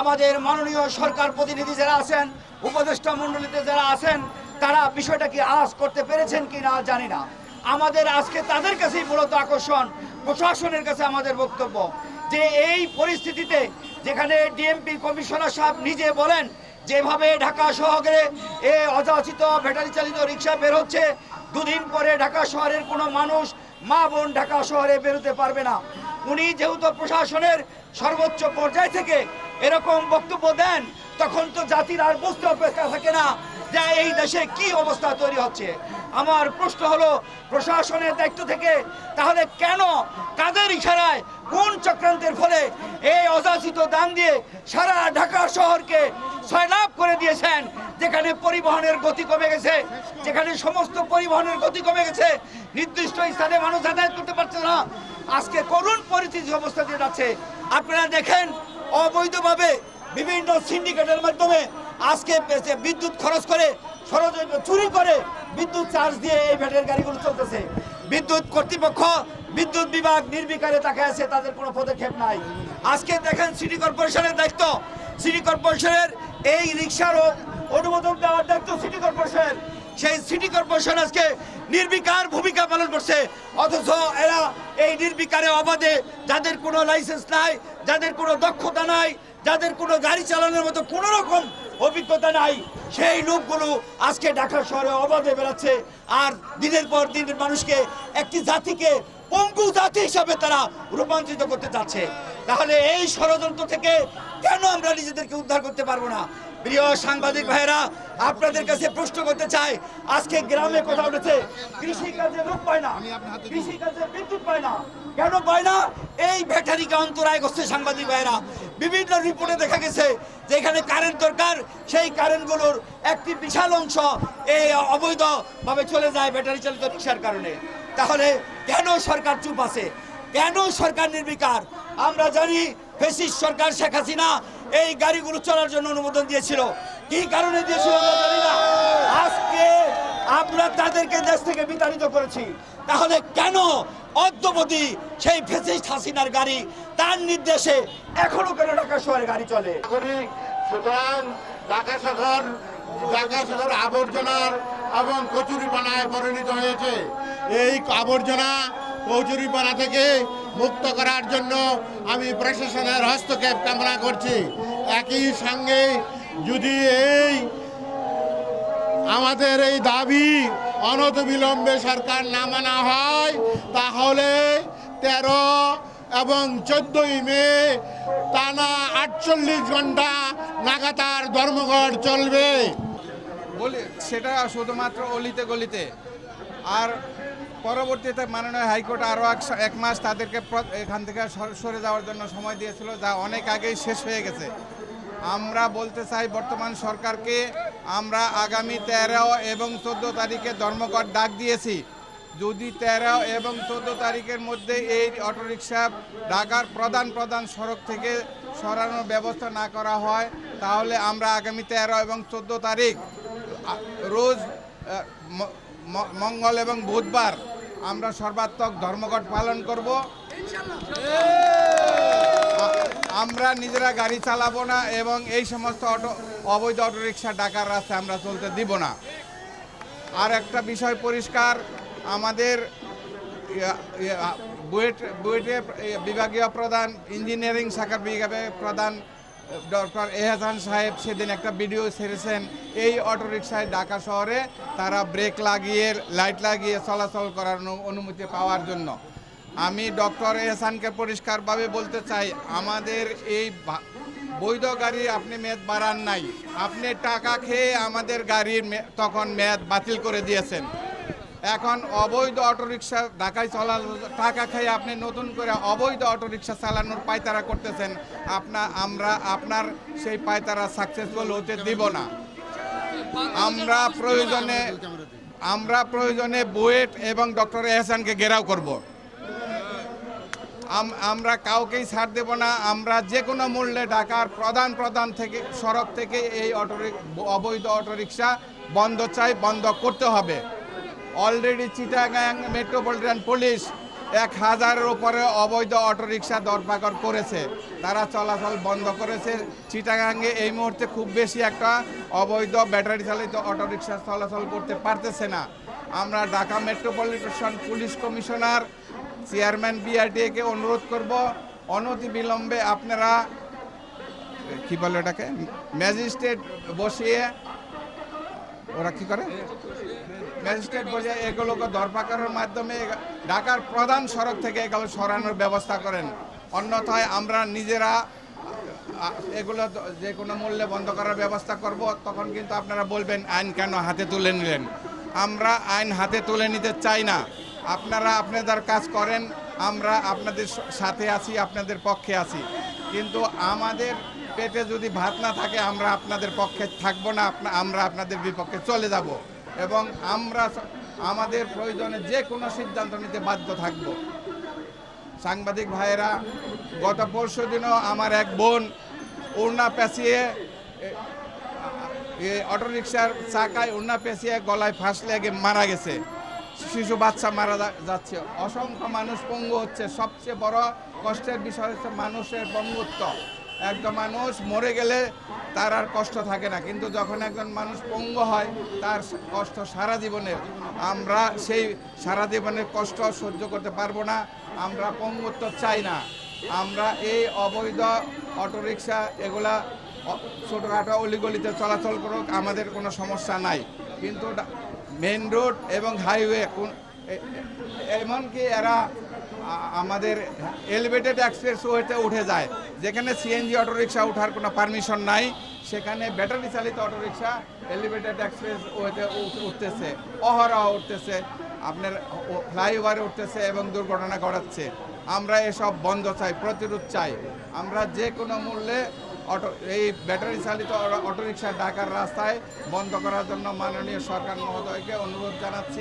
আমাদের মাননীয় সরকার প্রতিনিধি যারা আছেন, উপদেষ্টা মণ্ডলীতে যারা আছেন, তারা বিষয়টা কি আজ করতে পেরেছেন কি না জানি না। আমাদের আজকে তাদের কাছেই মূলত আকর্ষণ, প্রশাসনের কাছে আমাদের বক্তব্য। যে এই পরিস্থিতিতে যেখানে ডিএমপি কমিশনার সাহেব নিজে বলেন, যেভাবে ঢাকা শহরে এ অযাচিত ব্যাটারি চালিত রিক্সা বের হচ্ছে, দুদিন পরে ঢাকা শহরের কোনো মানুষ, মা বোন ঢাকা শহরে বেরোতে পারবে না। উনি যেহেতু প্রশাসনের সর্বোচ্চ পর্যায় থেকে এরকম বক্তব্য দেন, তখন তো জাতির আর বুঝতে অপেক্ষা থাকে না যে এই দেশে কি অবস্থা তৈরি হচ্ছে। আমার প্রশ্ন হলো, প্রশাসনের দায়িত্ব থেকে, তাহলে কেন কাদের ইশারায় কোন চক্রান্তের ফলে এই অযাচিত দান দিয়ে সারা ঢাকা শহরকে সয়লাভ করে দিয়েছেন, যেখানে পরিবহনের গতি কমে গেছে, যেখানে সমস্ত পরিবহনের গতি কমে গেছে, নির্দিষ্ট স্থানে মানুষ যাতায়াত করতে পারছে না। আজকে করুণ পরিস্থিতি অবস্থা দিয়ে যাচ্ছে। আপনারা দেখেন অবৈধভাবে বিভিন্ন সিন্ডিকেটের মাধ্যমে আজকে বিদ্যুৎ খরচ করে চুরি করে বিদ্যুৎ চার্জ দিয়ে এই ভ্যাটের গাড়িগুলো চলতেছে। বিদ্যুৎ কর্তৃপক্ষ, বিদ্যুৎ বিভাগ নির্বিকারে তাকে আছে, তাদের কোনো পদক্ষেপ নাই। আজকে দেখেন সিটি কর্পোরেশনের দায়িত্ব। সিটি কর্পোরেশনের এই রিক্সারও অনুমোদন দেওয়ার দায়িত্ব সিটি কর্পোরেশনের। সেই সিটি কর্পোরেশন আজকে নির্বিকার ভূমিকা পালন করছে। অথচ এরা এই নির্বিকারে অবাধে যাদের কোনো লাইসেন্স নাই, যাদের কোনো দক্ষতা নাই, যাদের কোনো গাড়ি চালানোর মতো কোনো রকম অভিজ্ঞতা নাই, সেই লোকগুলো আজকে ঢাকা শহরে অবাধে বেড়াচ্ছে। আর দিনের পর দিনের মানুষকে একটি জাতিকে পঙ্গু জাতি হিসাবে তারা রূপান্তরিত করতে চাচ্ছে। তাহলে এই ষড়যন্ত্র থেকে কেন আমরা নিজেদেরকে উদ্ধার করতে পারব না? প্রিয় সাংবাদিক ভাইরা আপনাদের কাছে প্রশ্ন করতে চাই আজকে গ্রামে কথা উঠেছে কৃষি কাজে লোক পায় না কৃষি কাজে বিদ্যুৎ পায় না। কেন পায় না? এই ব্যাটারিকে অন্তরায় করছে সাংবাদিক ভাইরা বিভিন্ন রিপোর্টে দেখা গেছে যে এখানে কারেন্ট দরকার সেই কারেন্টগুলোর একটি বিশাল অংশ এই অবৈধভাবে চলে যায় ব্যাটারি চালিত রিক্সার কারণে। তাহলে কেন সরকার চুপ আছে? কেন সরকার নির্বিকার? আমরা জানি ফেসিস সরকার শেখ হাসিনা এই গাড়িগুলো চলার জন্য অনুমোদন দিয়েছিল। কি কারণে দিয়েছিল আজকে আমরা তাদেরকে দেশ থেকে বিতাড়িত করেছি। তাহলে কেন অদ্যবধি সেই ফেসিস্ট হাসিনার গাড়ি তার নির্দেশে এখনও কেন ঢাকা শহরে গাড়ি চলে? সুতরাং ঢাকা শহর ঢাকা শহর আবর্জনার এবং কচুরিপানায় পরিণত হয়েছে। এই আবর্জনা কচুরিপানা থেকে মুক্ত করার জন্য আমি প্রশাসনের হস্তক্ষেপ কামনা করছি। একই সঙ্গে যদি এই আমাদের এই দাবি অনতবিলম্বে সরকার না মানা হয়, তাহলে তেরো এবং চোদ্দই মে টানা আটচল্লিশ ঘণ্টা লাগাতার ধর্মঘট চলবে। সেটা শুধুমাত্র অলিতে গলিতে। আর পরবর্তীতে মাননীয় হাইকোর্ট আরও এক মাস তাদেরকে এখান থেকে সর- যাওয়ার জন্য সময় দিয়েছিল, যা অনেক আগেই শেষ হয়ে গেছে। আমরা বলতে চাই বর্তমান সরকারকে, আমরা আগামী তেরো এবং চোদ্দ তারিখে ধর্মঘট ডাক দিয়েছি। যদি তেরো এবং চোদ্দ তারিখের মধ্যে এই অটোরিকশা ঢাকার প্রধান প্রধান সড়ক থেকে সরানোর ব্যবস্থা না করা হয়, তাহলে আমরা আগামী তেরো এবং চোদ্দ তারিখ রোজ মঙ্গল এবং বুধবার আমরা সর্বাত্মক ধর্মঘট পালন করব। আমরা নিজেরা গাড়ি চালাবো না এবং এই সমস্ত অটো, অবৈধ অটোরিকশা ডাকার রাস্তায় আমরা চলতে দিব না। আর একটা বিষয় পরিষ্কার, আমাদের বুয়েট বুয়েটে বিভাগীয় প্রধান, ইঞ্জিনিয়ারিং শাখার বিভাগের প্রধান ডক্টর এহসান সাহেব সেদিন একটা ভিডিও ছেড়েছেন, এই অটোরিকশায় ঢাকা শহরে তারা ব্রেক লাগিয়ে, লাইট লাগিয়ে চলাচল করার অনুমতি পাওয়ার জন্য। আমি ডক্টর এহসানকে পরিষ্কারভাবে বলতে চাই, আমাদের এই বৈধ গাড়ি আপনি মেয়াদ বাড়ান নাই। আপনি টাকা খেয়ে আমাদের গাড়ির তখন মেয়াদ বাতিল করে দিয়েছেন। এখন অবৈধ অটোরিকশা ঢাকায় চলার টাকা খেয়ে আপনি নতুন করে অবৈধ অটোরিকশা চালানোর পায়তারা করতেছেন, আপনা, আমরা আপনার সেই পায়তারা সাকসেসফুল হতে দিব না। আমরা প্রয়োজনে আমরা প্রয়োজনে বুয়েট এবং ডক্টর এহসানকে ঘেরাও করব। আমরা কাউকেই ছাড় দেব না, আমরা যে কোনো মূল্যে ঢাকার প্রধান প্রধান থেকে, সড়ক থেকে এই অটো অবৈধ অটোরিকশা বন্ধ চাই, বন্ধ করতে হবে। অলরেডি চিটাগাং মেট্রোপলিটন পুলিশ এক হাজারের উপরে অবৈধ অটোরিকশা দরপাকড় করেছে। তারা চলাচল বন্ধ করেছে। চিটাগাঙ্গে এই মুহূর্তে খুব বেশি একটা অবৈধ ব্যাটারি চালিত অটোরিকশা চলাচল করতে পারতেছে না। আমরা Dhaka metropolitan police commissioner chairman বিআরটিএকে অনুরোধ করব, অনতি বিলম্বে আপনারা, কি বলে এটাকে ম্যাজিস্ট্রেট বসিয়ে ওরা কি করে? ম্যাজিস্ট্রেট বসে এগুলোকে দরপাকড়ের মাধ্যমে ঢাকার প্রধান সড়ক থেকে এগুলো সরানোর ব্যবস্থা করেন। অন্যথায় আমরা নিজেরা এগুলো যে কোনো মূল্যে বন্ধ করার ব্যবস্থা করব, তখন কিন্তু আপনারা বলবেন, আইন কেন হাতে তুলে নিলেন? আমরা আইন হাতে তুলে নিতে চাই না। আপনারা আপনাদের কাজ করেন, আমরা আপনাদের সাথে আছি, আপনাদের পক্ষে আছি। কিন্তু আমাদের পেটে যদি ভাত না থাকে, আমরা আপনাদের পক্ষে থাকব না আমরা আপনাদের বিপক্ষে চলে যাব। এবং আমরা আমাদের প্রয়োজনে যে কোনো সিদ্ধান্ত নিতে বাধ্য থাকব। সাংবাদিক ভাইয়েরা, গত পরশু দিনও আমার এক বোন উড়না পেঁচিয়ে অটোরিকশার চাকায় উড়না পেঁচিয়ে গলায় ফাঁস লেগে মারা গেছে। শিশু বাচ্চা মারা যাচ্ছে। অসংখ্য মানুষ পঙ্গু হচ্ছে। সবচেয়ে বড় কষ্টের বিষয় হচ্ছে মানুষের পঙ্গুত্ব। একজন মানুষ মরে গেলে তার আর কষ্ট থাকে না। কিন্তু যখন একজন মানুষ পঙ্গু হয়, তার কষ্ট সারা জীবনের। আমরা সেই সারা জীবনের কষ্ট সহ্য করতে পারব না। আমরা পঙ্গুত্ব চাই না। আমরা এই অবৈধ অটোরিকশা এগুলা, ছোটোখাটো অলিগলিতে চলাচল করুক, আমাদের কোনো সমস্যা নাই। কিন্তু মেন রোড এবং হাইওয়ে এমনকি এরা আমাদের এলিভেটেড এক্সপ্রেস ওয়েতে উঠে যায়। যেখানে সিএনজি অটোরিকশা ওঠার কোনো পারমিশন নাই, সেখানে ব্যাটারি চালিত অটোরিকশা এলিভেটেড এক্সপ্রেস ওয়েতে উঠ- উঠতেছে, অহরহ উঠতেছে, আপনার ফ্লাইওভারে উঠতেছে এবং দুর্ঘটনা ঘটাচ্ছে। আমরা এসব বন্ধ চাই, প্রতিরোধ চাই। আমরা যে কোনো মূল্যে অটো এই ব্যাটারি চালিত অটোরিকশা ঢাকার রাস্তায় বন্ধ করার জন্য মাননীয় সরকার মহোদয়কে অনুরোধ জানাচ্ছি।